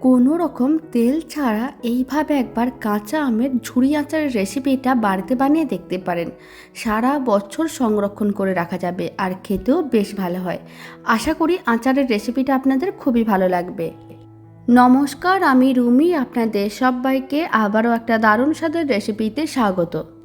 কোনো রকম তেল ছাড়া এইভাবে একবার কাঁচা আমের ঝুড়ি আচারের রেসিপিটা বাড়িতে বানিয়ে দেখতে পারেন। সারা বছর সংরক্ষণ করে রাখা যাবে আর খেতেও বেশ ভালো হয়। আশা করি আচারের রেসিপিটা আপনাদের খুবই ভালো লাগবে। নমস্কার, আমি রুমি, আপনাদের সবাইকে আবারও একটা দারুণ স্বাদের রেসিপিতে স্বাগত।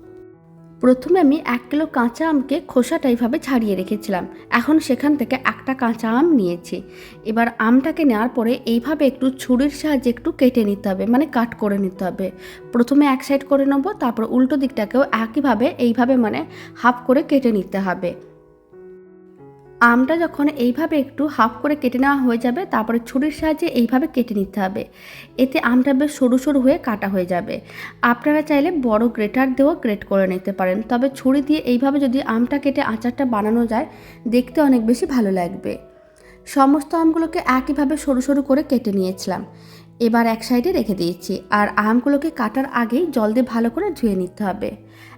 প্রথমে আমি এক কিলো কাঁচা আমকে খোসাটা এইভাবে ছাড়িয়ে রেখেছিলাম। এখন সেখান থেকে একটা কাঁচা আম নিয়েছি। এবার আমটাকে নেওয়ার পরে এইভাবে একটু ছুরির সাহায্যে একটু কেটে নিতে হবে মানে কাট করে নিতে হবে। প্রথমে এক সাইড করে নেব, তারপর উল্টো দিকটাকেও একইভাবে, এইভাবে মানে হাফ করে কেটে নিতে হবে। আমটা যখন এইভাবে একটু হাফ করে কেটে নেওয়া হয়ে যাবে, তারপরে ছুরির সাহায্যে এইভাবে কেটে নিতে হবে। এতে আমটা বেশ সরু সরু হয়ে কাটা হয়ে যাবে। আপনারা চাইলে বড় গ্রেটার দিয়েও গ্রেট করে নিতে পারেন। তবে ছুরি দিয়ে এইভাবে যদি আমটা কেটে আচারটা বানানো যায়, দেখতে অনেক বেশি ভালো লাগবে। সমস্ত আমগুলোকে একইভাবে সরু সরু করে কেটে নিয়েছিলাম। এবার এক সাইডে রেখে দিয়েছি। আর আমগুলোকে কাটার আগেই জল দিয়ে ভালো করে ধুয়ে নিতে হবে।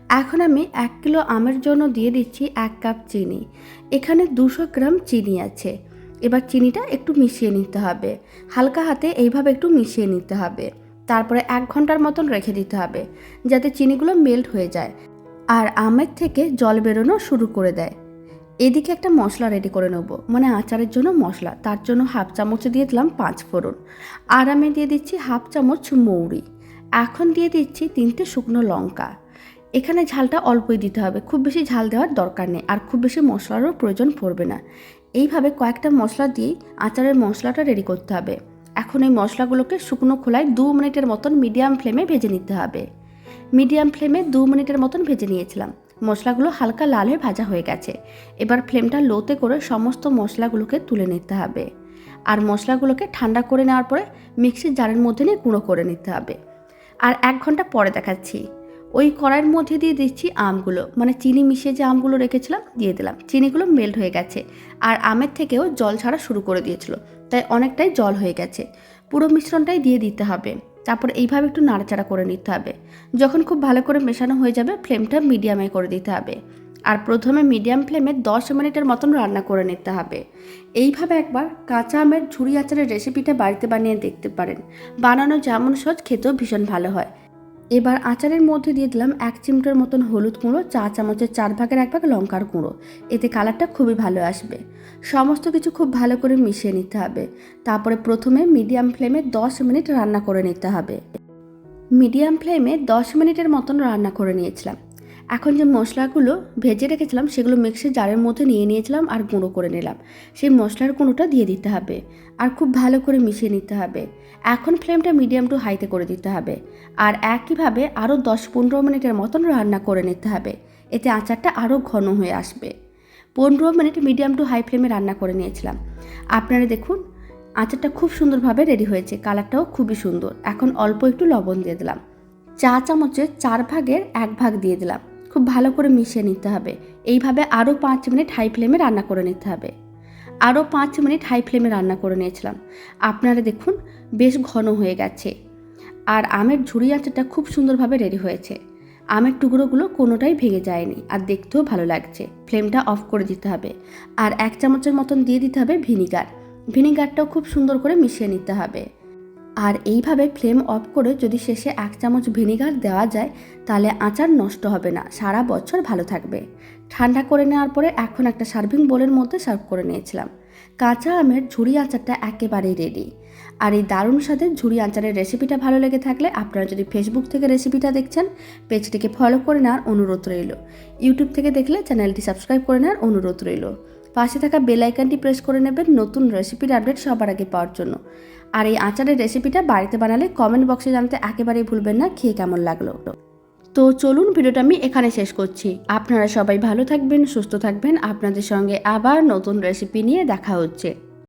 এখন আমি এক কিলো আমের জন্য দিয়ে দিচ্ছি এক কাপ চিনি। এখানে দুশো গ্রাম চিনি আছে। এবার চিনিটা একটু মিশিয়ে নিতে হবে। হালকা হাতে এইভাবে একটু মিশিয়ে নিতে হবে। তারপরে এক ঘণ্টার মতন রেখে দিতে হবে, যাতে চিনিগুলো মেল্ট হয়ে যায় আর আমের থেকে জল বেরোনো শুরু করে দেয়। এদিকে একটা মশলা রেডি করে নেব মানে আচারের জন্য মশলা। তার জন্য হাফ চামচ দিয়ে দিলাম পাঁচ ফোড়ন। আর আমি দিয়ে দিচ্ছি হাফ চামচ মৌরি। এখন দিয়ে দিচ্ছি তিনটে শুকনো লঙ্কা। এখানে ঝালটা অল্পই দিতে হবে। খুব বেশি ঝাল দেওয়ার দরকার নেই আর খুব বেশি মশলারও প্রয়োজন পড়বে না। এইভাবে কয়েকটা মশলা দিয়েই আচারের মশলাটা রেডি করতে হবে। এখন এই মশলাগুলোকে শুকনো খোলায় দু মিনিটের মতন মিডিয়াম ফ্লেমে ভেজে নিতে হবে। মিডিয়াম ফ্লেমে দু মিনিটের মতন ভেজে নিয়েছিলাম। মশলাগুলো হালকা লাল হয়ে ভাজা হয়ে গেছে। এবার ফ্লেমটা লোতে করে সমস্ত মশলাগুলোকে তুলে নিতে হবে। আর মশলাগুলোকে ঠান্ডা করে নেওয়ার পরে মিক্সির জারের মধ্যে নিয়ে গুঁড়ো করে নিতে হবে। আর এক ঘণ্টা পরে দেখাচ্ছি। ওই কড়াইয়ের মধ্যে দিয়ে দিচ্ছি আমগুলো। মানে চিনি মিশিয়ে যে আমগুলো রেখেছিলাম, দিয়ে দিলাম। চিনিগুলো মেল্ট হয়ে গেছে। আর আমের থেকেও জল ছাড়া শুরু করে দিয়েছিল। তাই অনেকটাই জল হয়ে গেছে। পুরো মিশ্রণটাই দিয়ে দিতে হবে। তারপর এইভাবে একটু নাড়াচাড়া করে নিতে হবে। যখন খুব ভালো করে মেশানো হয়ে যাবে ফ্লেমটা মিডিয়ামে করে দিতে হবে। আর প্রথমে মিডিয়াম ফ্লেমে দশ মিনিটের মতন রান্না করে নিতে হবে। এইভাবে একবার কাঁচা আমের ঝুড়ি আচারের রেসিপিটা বাড়িতে বানিয়ে দেখতে পারেন। বানানো যেমন সহজ, খেতেও ভীষণ ভালো হয়। এবার আচারের মধ্যে দিয়ে দিলাম এক চিমটার মতন হলুদ কুঁড়ো, চা চামচের চার ভাগের এক ভাগ লঙ্কার কুঁড়ো। এতে কালারটা খুবই ভালো আসবে। সমস্ত কিছু খুব ভালো করে মিশিয়ে নিতে হবে। তারপরে প্রথমে মিডিয়াম ফ্লেমে দশ মিনিট রান্না করে নিতে হবে। মিডিয়াম ফ্লেমে দশ মিনিটের মতন রান্না করে নিয়েছিলাম। এখন যে মশলাগুলো ভেজে রেখেছিলাম, সেগুলো মিক্সির জারের মধ্যে নিয়ে নিয়েছিলাম আর গুঁড়ো করে নিলাম। সেই মশলার গুঁড়োটা দিয়ে দিতে হবে আর খুব ভালো করে মিশিয়ে নিতে হবে। এখন ফ্লেমটা মিডিয়াম টু হাইতে করে দিতে হবে আর একইভাবে আরও দশ পনেরো মিনিটের মতন রান্না করে নিতে হবে। এতে আচারটা আরও ঘন হয়ে আসবে। পনেরো মিনিট মিডিয়াম টু হাই ফ্লেমে রান্না করে নিয়েছিলাম। আপনারা দেখুন, আচারটা খুব সুন্দরভাবে রেডি হয়েছে, কালারটাও খুবই সুন্দর। এখন অল্প একটু লবণ দিয়ে দিলাম। চা চামচের চার ভাগের এক ভাগ দিয়ে দিলাম। খুব ভালো করে মিশিয়ে নিতে হবে। এইভাবে আরও পাঁচ মিনিট হাই ফ্লেমে রান্না করে নিতে হবে। আরও পাঁচ মিনিট হাই ফ্লেমে রান্না করে নিয়েছিলাম। আপনারা দেখুন, বেশ ঘন হয়ে গেছে। আর আমের ঝুড়ি আচারটা খুব সুন্দরভাবে রেডি হয়েছে। আমের টুকরোগুলো কোনোটাই ভেঙে যায়নি আর দেখতেও ভালো লাগছে। ফ্লেমটা অফ করে দিতে হবে। আর এক চামচের মতন দিয়ে দিতে হবে ভিনিগার ভিনিগারটাও খুব সুন্দর করে মিশিয়ে নিতে হবে। আর এইভাবে ফ্লেম অফ করে যদি শেষে এক চামচ ভিনিগার দেওয়া যায়, তাহলে আচার নষ্ট হবে না। সারা বছর ভালো থাকবে। ঠান্ডা করে নেওয়ার পরে এখন একটা সার্ভিং বোলের মধ্যে সার্ভ করে নিয়েছিলাম। কাঁচা আমের ঝুড়ি আচারটা একেবারেই রেডি আর এই দারুণ স্বাদের ঝুড়ি আচারের রেসিপিটা ভালো লেগে থাকলে আপনারা যদি ফেসবুক থেকে রেসিপিটা দেখছেন পেজটিকে ফলো করে নেওয়ার অনুরোধ রইল। ইউটিউব থেকে দেখলে চ্যানেলটি সাবস্ক্রাইব করে নেওয়ার অনুরোধ রইল। পাশে থাকা বেলাইকানটি প্রেস করে নেবেন নতুন রেসিপির আপডেট সবার আগে পাওয়ার জন্য। আর এই আচারের রেসিপিটা বাড়িতে বানালে কমেন্ট বক্সে জানতে একেবারেই ভুলবেন না, খেয়ে কেমন লাগল? তো চলুন ভিডিওটা আমি এখানে শেষ করছি। আপনারা সবাই ভালো থাকবেন, সুস্থ থাকবেন। আপনাদের সঙ্গে আবার নতুন রেসিপি নিয়ে দেখা হচ্ছে।